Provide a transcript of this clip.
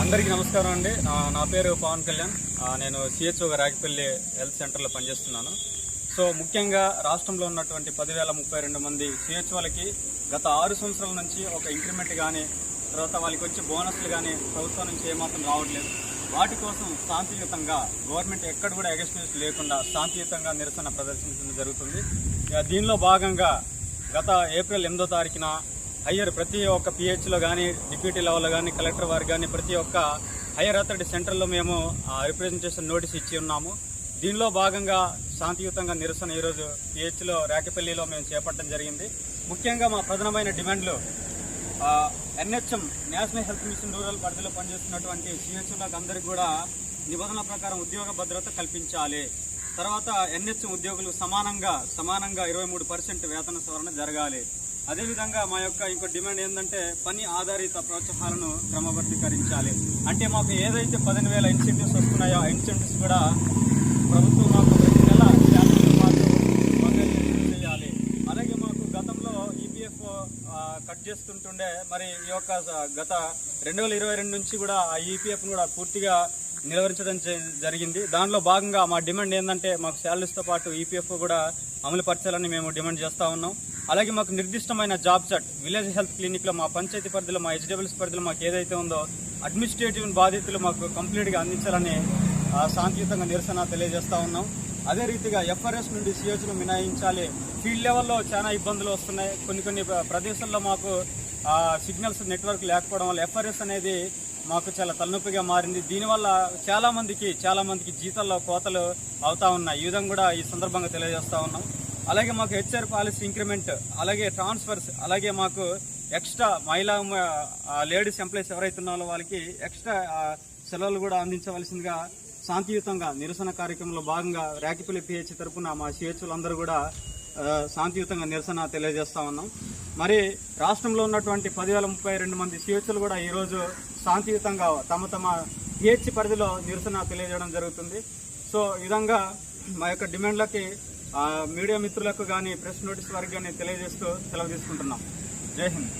అందరికీ నమస్కారం అండి. నా- పేరు పవన్ కళ్యాణ్. నేను సిహెచ్ఓ రాగిపల్లి హెల్త్ సెంటర్లో పనిచేస్తున్నాను. సో ముఖ్యంగా రాష్ట్రంలో ఉన్నటువంటి పదివేల ముప్పై రెండు మంది సిహెచ్ఓలకి గత ఆరు సంవత్సరాల నుంచి ఒక ఇంక్రిమెంట్ కానీ తర్వాత వాళ్ళకి వచ్చే బోనస్లు కానీ ప్రభుత్వం నుంచి ఏమాత్రం రావట్లేదు. వాటి కోసం శాంతియుతంగా గవర్నమెంట్ ఎక్కడ కూడా ఎగస్ట్మెంట్స్ లేకుండా శాంతియుతంగా నిరసన ప్రదర్శించడం జరుగుతుంది. దీనిలో భాగంగా గత ఏప్రిల్ ఎనిమిదో తారీఖున హయ్యర్ ప్రతి ఒక్క పిహెచ్లో కానీ డిప్యూటీ లెవెల్లో కానీ కలెక్టర్ వారు కానీ ప్రతి ఒక్క హయ్యర్ అథారిటీ సెంటర్లో మేము రిప్రజెంటేషన్ నోటీస్ ఇచ్చి ఉన్నాము. దీనిలో భాగంగా శాంతియుతంగా నిరసన ఈరోజు పిహెచ్లో రాకపల్లిలో మేము చేపట్టడం జరిగింది. ముఖ్యంగా మా ప్రధానమైన డిమాండ్లు NHM national health mission rural పరిధిలో పనిచేస్తున్నటువంటి సిహెచ్ఎంలకు అందరికీ కూడా నిబంధనల ప్రకారం ఉద్యోగ భద్రత కల్పించాలి. తర్వాత ఎన్హెచ్ఎం ఉద్యోగులు సమానంగా సమానంగా ఇరవై మూడు పర్సెంట్ వేతన సవరణ జరగాలి. అదేవిధంగా మా యొక్క ఇంకో డిమాండ్ ఏంటంటే పని ఆధారిత ప్రోత్సాహాలను క్రమబద్ధీకరించాలి. అంటే మాకు ఏదైతే పదిహేను వేల ఇన్సెంటివ్స్ వస్తున్నాయో ఆ ఇన్సెంటివ్స్ కూడా ప్రభుత్వం మాకు ప్రతి నెల చేయాలి. అలాగే మాకు గతంలో ఈపీఎఫ్ కట్ చేస్తుంటుండే. మరి ఈ యొక్క గత రెండు వేల ఇరవై రెండు నుంచి కూడా ఆ ఈపీఎఫ్ కూడా పూర్తిగా నిలవరించడం జ- జరిగింది. దానిలో భాగంగా మా డిమాండ్ ఏంటంటే మాకు శాలరీస్తో పాటు ఈపీఎఫ్ కూడా అమలు పరచాలని మేము డిమాండ్ చేస్తూ ఉన్నాం. అలాగే మాకు నిర్దిష్టమైన జాబ్ సెట్. విలేజ్ హెల్త్ క్లినిక్లో మా పంచాయతీ పరిధిలో మా హెచ్డబ్ల్యూస్ పరిధిలో మాకు ఏదైతే ఉందో అడ్మినిస్ట్రేటివ్ బాధ్యతలు మాకు కంప్లీట్గా అందించాలని శాంతియుతంగా నిరసన తెలియజేస్తూ ఉన్నాం. అదే రీతిగా ఎఫ్ఆర్ఎస్ నుండి సిహెచ్ను మినహాయించాలి. ఫీల్డ్ లెవెల్లో చాలా ఇబ్బందులు వస్తున్నాయి. కొన్ని కొన్ని ప్రదేశాల్లో మాకు సిగ్నల్స్ నెట్వర్క్ లేకపోవడం వల్ల ఎఫ్ఆర్ఎస్ అనేది మాకు చాలా తలనొప్పిగా మారింది. దీనివల్ల చాలామందికి చాలామందికి జీతాల్లో కోతలు అవుతా ఉన్నాయి. ఈ విధంగా కూడా ఈ సందర్భంగా తెలియజేస్తూ ఉన్నాం. అలాగే మాకు హెచ్ఆర్ పాలసీ ఇంక్రిమెంట్ అలాగే ట్రాన్స్ఫర్స్ అలాగే మాకు ఎక్స్ట్రా మహిళా లేడీస్ ఎంప్లాయీస్ ఎవరైతే ఉన్నారో వాళ్ళకి ఎక్స్ట్రా సెలవులు కూడా అందించవలసిందిగా శాంతియుతంగా నిరసన కార్యక్రమంలో భాగంగా ర్యాకిపల్లి పిహెచ్ తరఫున మా సిహెచ్లందరూ కూడా శాంతియుతంగా నిరసన తెలియజేస్తా ఉన్నాం. మరి రాష్ట్రంలో ఉన్నటువంటి పదివేల ముప్పై రెండు మంది సిహెచ్లు కూడా ఈరోజు శాంతియుతంగా తమ తమ పిహెచ్ పరిధిలో నిరసన తెలియజేయడం జరుగుతుంది. సో ఈ విధంగా మా యొక్క డిమాండ్లకి మీడియా మిత్రులకు కానీ ప్రెస్ నోటీస్ వారికి కానీ తెలియజేస్తూ సెలవు తీసుకుంటున్నాం. జై హింద్.